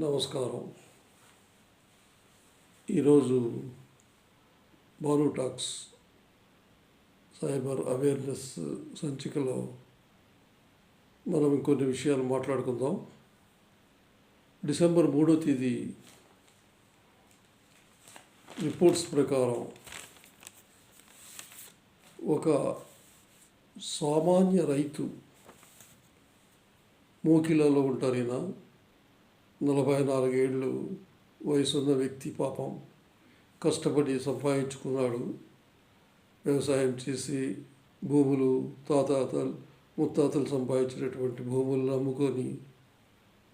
నమస్కారం. ఈరోజు బాలుటాక్స్ cyber awareness సంచికలో మనం ఇంకొన్ని విషయాలు మాట్లాడుకుందాం. డిసెంబర్ మూడో తేదీ రిపోర్ట్స్ ప్రకారం ఒక సామాన్య రైతు మోకిలాలో ఉంటారు ఈయన. నలభై నాలుగేళ్ళు వయసున్న వ్యక్తి పాపం కష్టపడి సంపాదించుకున్నాడు. వ్యవసాయం చేసి భూములు తాతాతలు ముత్తాతలు సంపాదించినటువంటి భూములను అమ్ముకొని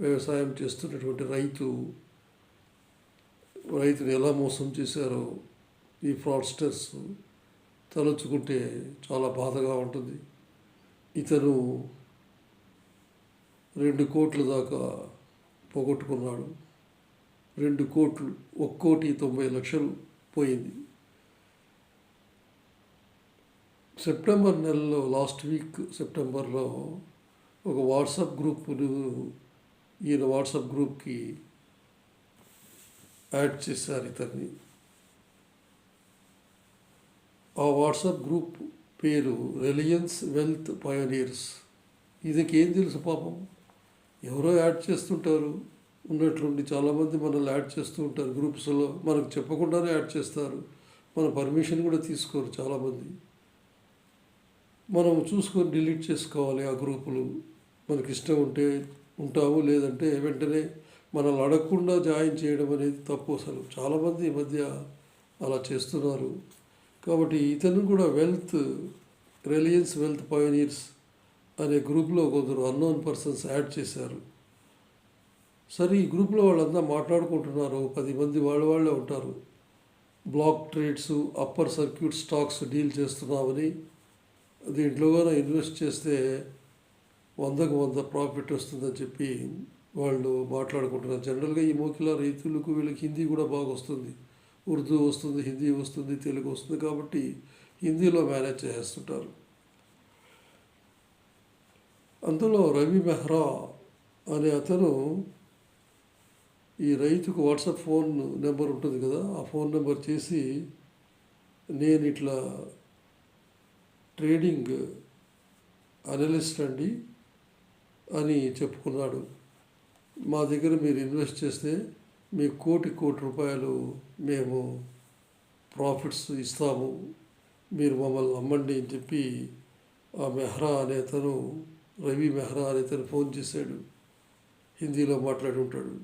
వ్యవసాయం చేస్తున్నటువంటి రైతు రైతుని ఎలా మోసం చేశారో ఈ ఫ్రాడ్స్టర్స్ తలుచుకుంటే చాలా బాధగా ఉంటుంది. ఇతను రెండు కోట్ల దాకా పోగొట్టుకున్నాడు. రెండు కోట్లు ఒక్కోటి తొంభై లక్షలు పోయింది. సెప్టెంబర్ నెలలో లాస్ట్ వీక్ సెప్టెంబర్లో ఒక వాట్సాప్ గ్రూప్ను ఈయన వాట్సాప్ గ్రూప్కి యాడ్ చేశారు ఇతన్ని. ఆ వాట్సాప్ గ్రూప్ పేరు రిలయన్స్ వెల్త్ పయోనీర్స్ ఇదికి ఏం తెలుసు పాపం? ఎవరో యాడ్ చేస్తుంటారు. ఉన్నట్లుండి చాలామంది మనల్ని యాడ్ చేస్తూ ఉంటారు. గ్రూప్స్లో మనకు చెప్పకుండానే యాడ్ చేస్తారు. మన పర్మిషన్ కూడా తీసుకోరు చాలామంది. మనం చూసుకొని డిలీట్ చేసుకోవాలి ఆ గ్రూపులు. మనకి ఇష్టం ఉంటే ఉంటాము లేదంటే వెంటనే మనల్ని అడగకుండా జాయిన్ చేయడం అనేది తప్పు అసలు. చాలామంది ఈ మధ్య అలా చేస్తున్నారు. కాబట్టి ఇతను కూడా వెల్త్ రిలయన్స్ వెల్త్ పయనీర్స్ అనే గ్రూప్లో కొందరు అన్నోన్ పర్సన్స్ యాడ్ చేశారు. సరే ఈ గ్రూప్లో వాళ్ళంతా మాట్లాడుకుంటున్నారు. పది మంది వాళ్ళ వాళ్ళే ఉంటారు. Block trades upper circuit stocks deal చేస్తున్నామని దీంట్లోగానే ఇన్వెస్ట్ చేస్తే వందకు వంద ప్రాఫిట్ వస్తుందని చెప్పి వాళ్ళు మాట్లాడుకుంటున్నారు. జనరల్గా ఈ మోకిల రైతులకు వీళ్ళకి హిందీ కూడా బాగా వస్తుంది. ఉర్దూ వస్తుంది హిందీ వస్తుంది తెలుగు వస్తుంది కాబట్టి హిందీలో మేనేజ్ చేస్తుంటారు. అందులో రవి మెహ్రా అనే అతను ఈ రైతుకు వాట్సాప్ ఫోన్ నెంబర్ ఉంటుంది కదా ఆ ఫోన్ నెంబర్ చేసి నేను ఇట్లా ట్రేడింగ్ అనలిస్ట్ అండి అని చెప్పుకున్నాడు. మా దగ్గర మీరు ఇన్వెస్ట్ చేస్తే మీ కోటి కోటి రూపాయలు మేము ప్రాఫిట్స్ ఇస్తాము మీరు మమ్మల్ని అమ్మండి అని చెప్పి ఆ మెహ్రా అనే అతను రవి మెహ్రా అనే ఇతను ఫోన్ చేశాడు. హిందీలో మాట్లాడి ఉంటాడు.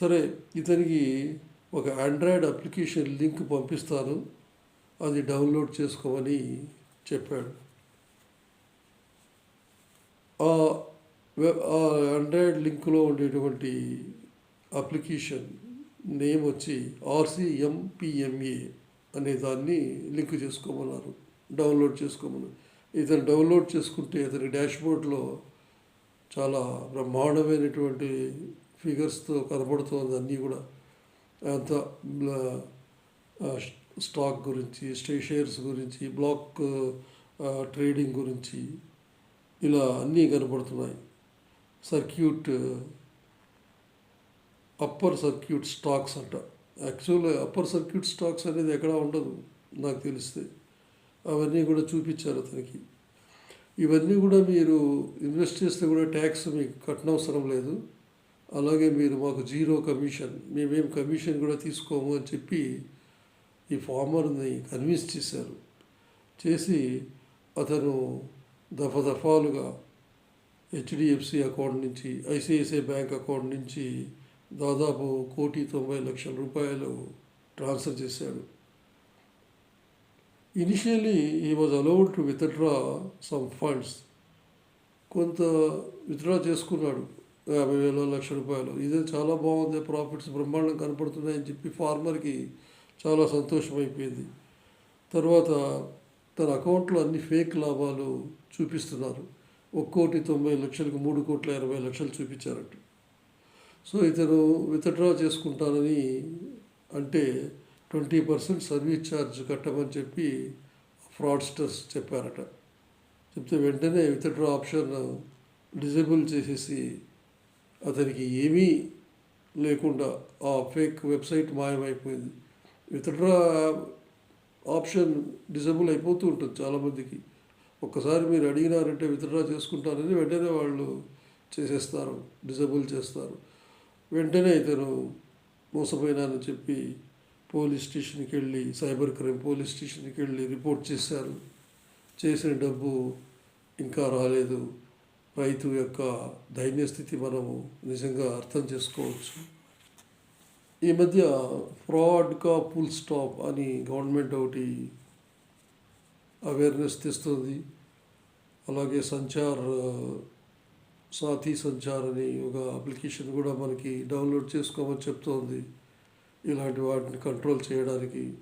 సరే ఇతనికి ఒక ఆండ్రాయిడ్ అప్లికేషన్ లింక్ పంపిస్తాను. అది డౌన్లోడ్ చేసుకోమని చెప్పాడు. ఆ ఆ ఆండ్రాయిడ్ లింక్లో ఉండేటువంటి అప్లికేషన్ నేమ్ వచ్చి ఆర్సిఎంపిఎంఏ అనే దాన్ని లింక్ చేసుకోమన్నారు. డౌన్లోడ్ చేసుకోమన్నారు. ఇతను డౌన్లోడ్ చేసుకుంటే ఇతని డాష్బోర్డ్లో చాలా బ్రహ్మాండమైనటువంటి ఫిగర్స్తో కనబడుతోంది అన్నీ కూడా. అంత స్టాక్ గురించి స్టే షేర్స్ గురించి బ్లాక్ ట్రేడింగ్ గురించి ఇలా అన్నీ కనబడుతున్నాయి సర్క్యూట్ అప్పర్ సర్క్యూట్ స్టాక్స్ అంట. యాక్చువల్గా అప్పర్ సర్క్యూట్ స్టాక్స్ అనేది ఎక్కడా ఉండదు నాకు తెలిస్తే. అవన్నీ కూడా చూపించారు అతనికి. ఇవన్నీ కూడా మీరు ఇన్వెస్ట్ చేస్తే కూడా ట్యాక్స్ మీకు కట్టనవసరం లేదు. అలాగే మీరు మాకు జీరో కమిషన్ మేమేం కమిషన్ కూడా తీసుకోము అని చెప్పి ఈ ఫార్మర్ని కన్విన్స్ చేశారు. చేసి అతను దఫ దఫాలుగా హెచ్డిఎఫ్సి అకౌంట్ నుంచి ఐసిఐసిఐ బ్యాంక్ అకౌంట్ నుంచి దాదాపు కోటి తొంభై లక్షల రూపాయలు ట్రాన్స్ఫర్ చేశాడు. Initially he was allowed to withdraw some funds కొంత విత్డ్రా చేసుకున్నాడు. యాభై వేల లక్ష రూపాయలు. ఇదే చాలా బాగుంది. ప్రాఫిట్స్ బ్రహ్మాండం కనపడుతున్నాయని చెప్పి ఫార్మర్కి చాలా సంతోషం అయిపోయింది తర్వాత తన అకౌంట్లో అన్ని ఫేక్ లాభాలు చూపిస్తున్నారు. ఒక్కోటి తొంభై లక్షలకు మూడు కోట్ల ఇరవై లక్షలు చూపించారట. సో ఇతను విత్డ్రా చేసుకుంటానని అంటే ట్వంటీ పర్సెంట్ సర్వీస్ ఛార్జ్ కట్టమని చెప్పి ఫ్రాడ్స్టర్స్ చెప్పారట. చెప్తే వెంటనే విత్డ్రా ఆప్షన్ డిజేబుల్ చేసేసి అతనికి ఏమీ లేకుండా ఆ ఫేక్ వెబ్సైట్ మాయమైపోయింది. విత్డ్రా ఆప్షన్ డిజేబుల్ అయిపోతూ ఉంటుంది చాలామందికి. ఒక్కసారి మీరు అడిగినారంటే విత్డ్రా చేసుకుంటారని వెంటనే వాళ్ళు చేసేస్తారు డిజేబుల్ చేస్తారు. వెంటనే ఇతను మోసపోయినానని చెప్పి పోలీస్ స్టేషన్కి వెళ్ళి సైబర్ క్రైమ్ పోలీస్ స్టేషన్కి వెళ్ళి రిపోర్ట్ చేశారు. చేసిన డబ్బు ఇంకా రాలేదు. రైతు యొక్క దైన్య స్థితి మనము నిజంగా అర్థం చేసుకోవచ్చు. ఈ మధ్య ఫ్రాడ్గా ఫుల్ స్టాప్ అని గవర్నమెంట్ ఒకటి అవేర్నెస్ తెస్తుంది. అలాగే సంచార్ సాథీ సంచార్ అని ఒక అప్లికేషన్ కూడా మనకి డౌన్లోడ్ చేసుకోమని చెప్తోంది. ఇలాంటి వాటిని కంట్రోల్ చేయడానికి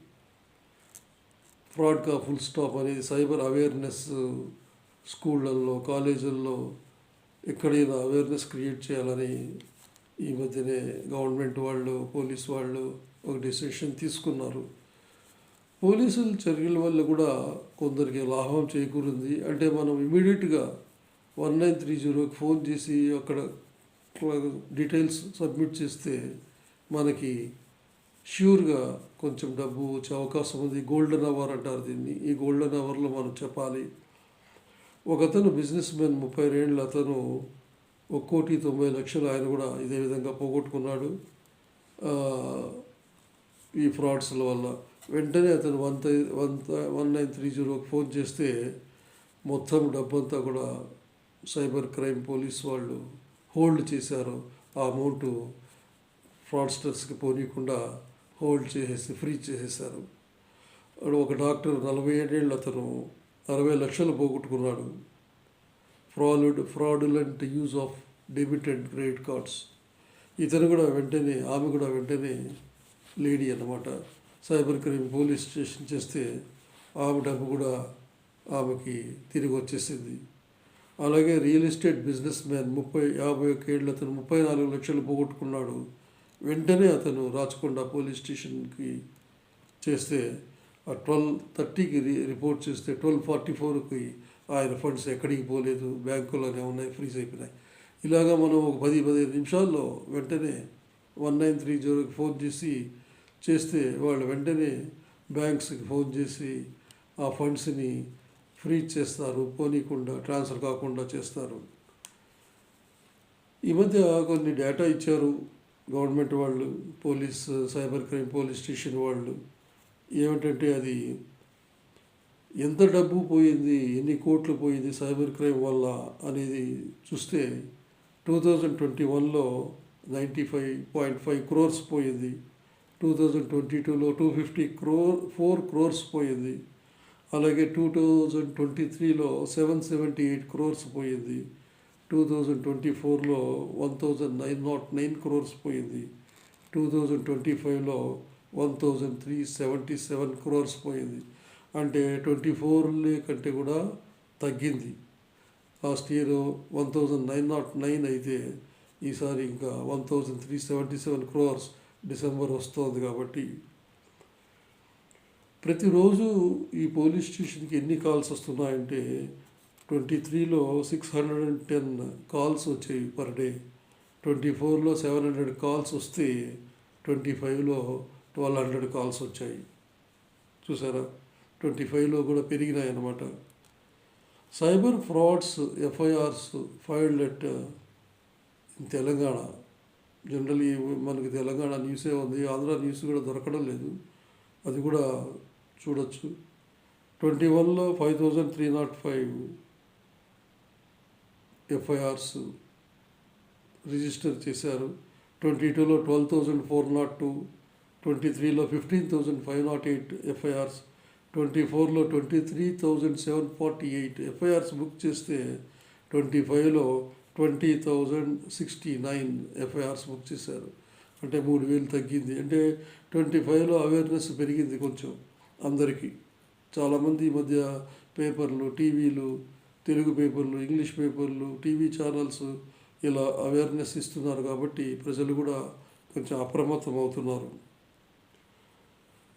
ఫ్రాడ్గా ఫుల్ స్టాప్ అనేది సైబర్ అవేర్నెస్ స్కూళ్ళల్లో కాలేజీల్లో ఎక్కడైనా అవేర్నెస్ క్రియేట్ చేయాలని ఈ మధ్యనే గవర్నమెంట్ వాళ్ళు పోలీస్ వాళ్ళు ఒక డెసిషన్ తీసుకున్నారు. పోలీసుల చర్యల వల్ల కూడా కొందరికి లాభం చేకూరింది. అంటే మనం ఇమీడియట్గా వన్ నైన్ త్రీ జీరోకి ఫోన్ చేసి అక్కడ డీటెయిల్స్ సబ్మిట్ చేస్తే మనకి ష్యూర్గా కొంచెం డబ్బు వచ్చే అవకాశం ఉంది గోల్డెన్ అవర్ అంటారు దీన్ని ఈ గోల్డెన్ అవర్లో మనం చెప్పాలి ఒకతను బిజినెస్ మ్యాన్ ముప్పై ఏళ్ళ అతను ఒక కోటి తొంభై లక్షలు ఆయన కూడా ఇదే విధంగా పోగొట్టుకున్నాడు ఈ ఫ్రాడ్స్ల వల్ల వెంటనే అతను వన్ థై వన్ వన్ నైన్ త్రీ జీరోకి ఫోన్ చేస్తే మొత్తం డబ్బంతా కూడా సైబర్ క్రైమ్ పోలీస్ వాళ్ళు హోల్డ్ చేశారు ఆ అమౌంట్ ఫ్రాడ్స్టర్స్కి పోనీయకుండా హోల్డ్ చేసేసి ఫ్రీ చేసేసారు అక్కడ ఒక డాక్టర్ నలభై ఏడేళ్ళు అతను అరవై లక్షలు పోగొట్టుకున్నాడు. Fraud fraudulent use of debit and credit cards. ఇతను కూడా వెంటనే ఆమె కూడా వెంటనే లేడీ అన్నమాట. సైబర్ క్రైమ్ పోలీస్ స్టేషన్ చేస్తే ఆమె డబ్బు కూడా ఆమెకి తిరిగి వచ్చేసింది. అలాగే రియల్ ఎస్టేట్ బిజినెస్ మ్యాన్ ముప్పై యాభై ఒక్క ఏళ్ళు అతను ముప్పై నాలుగు లక్షలు పోగొట్టుకున్నాడు. వెంటనే అతను రాచకొండ పోలీస్ స్టేషన్కి చేస్తే ఆ ట్వెల్వ్ థర్టీకి రి రిపోర్ట్ చేస్తే ట్వెల్వ్ ఫార్టీ ఫోర్కి ఆయన ఫండ్స్ ఎక్కడికి పోలేదు బ్యాంకులోనే ఉన్నాయి ఫ్రీజ్ అయిపోయినాయి. ఇలాగా మనం ఒక పది పదిహేను నిమిషాల్లో వెంటనే వన్ నైన్ త్రీ జీరోకి ఫోన్ చేసి చేస్తే వాళ్ళు వెంటనే బ్యాంక్స్కి ఫోన్ చేసి ఆ ఫండ్స్ని ఫ్రీజ్ చేస్తారు పోనీకుండా ట్రాన్స్ఫర్ కాకుండా చేస్తారు. ఈ మధ్య కొన్ని డేటా ఇచ్చారు. గవర్నమెంట్ వాళ్ళు police cyber crime police station వాళ్ళు ఏమిటంటే అది ఎంత డబ్బు పోయింది ఎన్ని కోట్లు పోయింది సైబర్ క్రైమ్ వల్ల అనేది చూస్తే టూ థౌజండ్ ట్వంటీ వన్లో ninety five point five crores పోయింది. టూ థౌజండ్ ట్వంటీ టూలో two fifty crore four crores పోయింది. అలాగే టూ థౌజండ్ ట్వంటీ త్రీలో సెవెన్ సెవెంటీ ఎయిట్ క్రోర్స్ పోయింది. టూ థౌజండ్ ట్వంటీ ఫోర్లో one thousand nine nought nine crores పోయింది. Two thousand twenty ఫైవ్లో one thousand three seventy seven crores పోయింది. అంటే ట్వంటీ ఫోర్ కంటే కూడా తగ్గింది. Last year one thousand nine nought nine అయితే ఈసారి ఇంకా one thousand three seventy seven crores December వస్తుంది కాబట్టి. ప్రతిరోజు ఈ పోలీస్ స్టేషన్కి ఎన్ని కాల్స్ వస్తున్నాయంటే ట్వంటీ త్రీలో six hundred and ten calls వచ్చాయి పర్ డే. ట్వంటీ ఫోర్లో సెవెన్ హండ్రెడ్ కాల్స్ వస్తే ట్వంటీ ఫైవ్లో ట్వెల్వ్ హండ్రెడ్ కాల్స్ వచ్చాయి. చూసారా? ట్వంటీ ఫైవ్లో కూడా పెరిగినాయి అన్నమాట. Cyber frauds FIRs filed at in Telangana. Generally మనకి తెలంగాణ న్యూసే ఉంది. ఆంధ్ర న్యూస్ కూడా దొరకడం లేదు. అది కూడా చూడొచ్చు. ట్వంటీ వన్లో five thousand three nought five FIRs register చేశారు. ట్వంటీ టూలో twelve thousand four nought two twenty త్రీలో fifteen thousand five nought eight FIRs twenty ఫోర్లో twenty three thousand seven forty eight FIRs book చేస్తే ట్వంటీ ఫైవ్లో twenty thousand sixty nine FIRs book చేశారు. అంటే మూడు వేలు తగ్గింది. అంటే ట్వంటీ ఫైవ్లో అవేర్నెస్ పెరిగింది కొంచెం అందరికీ. చాలామంది ఈ మధ్య పేపర్లు టీవీలు తెలుగు పేపర్లు ఇంగ్లీష్ పేపర్లు టీవీ ఛానల్స్ ఇలా అవేర్నెస్ ఇస్తున్నారు కాబట్టి ప్రజలు కూడా కొంచెం అప్రమత్తం అవుతున్నారు.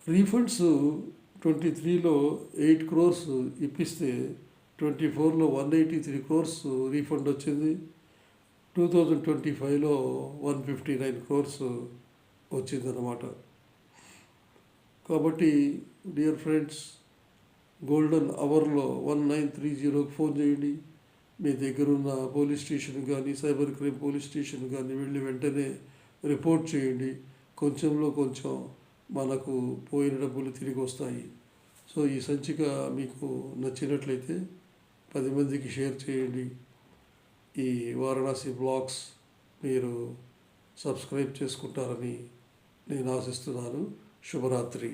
రీఫండ్స్ ట్వంటీ త్రీలో ఎయిట్ క్రోర్స్ ఇప్పిస్తే ట్వంటీ ఫోర్లో one eighty three crores refund వచ్చింది. టూ థౌజండ్ ట్వంటీ ఫైవ్లో వన్ ఫిఫ్టీ నైన్ క్రోర్స్ వచ్చిందన్నమాట. కాబట్టి డియర్ ఫ్రెండ్స్ గోల్డెన్ అవర్లో వన్ నైన్ త్రీ జీరోకి ఫోన్ చేయండి. మీ దగ్గర ఉన్న పోలీస్ స్టేషన్ కానీ సైబర్ క్రైమ్ పోలీస్ స్టేషన్ కానీ వెళ్ళి వెంటనే రిపోర్ట్ చేయండి. కొంచెంలో కొంచెం మనకు పోయిన డబ్బులు తిరిగి వస్తాయి. సో ఈ సంచిక మీకు నచ్చినట్లయితే పది మందికి షేర్ చేయండి. ఈ వారణాసి బ్లాగ్స్ మీరు సబ్స్క్రైబ్ చేసుకుంటారని నేను ఆశిస్తున్నాను. శుభరాత్రి.